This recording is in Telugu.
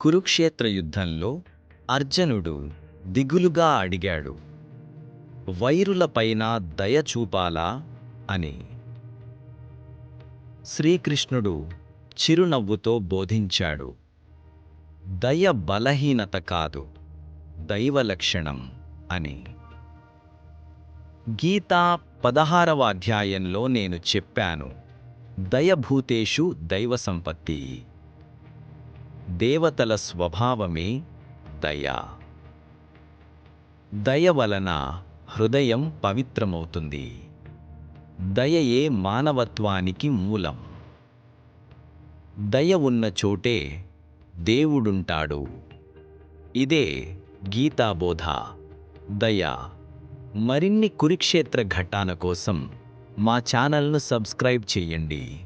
కురుక్షేత్ర యుద్ధంలో అర్జునుడు దిగులుగా అడిగాడు వైరులపైన దయ చూపాలా? అని. శ్రీకృష్ణుడు చిరునవ్వుతో బోధించాడు దయ బలహీనత కాదు దైవ లక్షణం అని. గీతా పదహారవ అధ్యాయంలో నేను చెప్పాను దయభూతేషు దైవ సంపత్తి. దేవతల స్వభావమే దయ. దయ వలన హృదయం పవిత్రమవుతుంది. దయయే మానవత్వానికి మూలం. దయ ఉన్న చోటే దేవుడుంటాడు. ఇదే గీతాబోధ. దయ. మరిన్ని కురుక్షేత్ర ఘటాన కోసం మా ఛానల్ను సబ్స్క్రైబ్ చేయండి.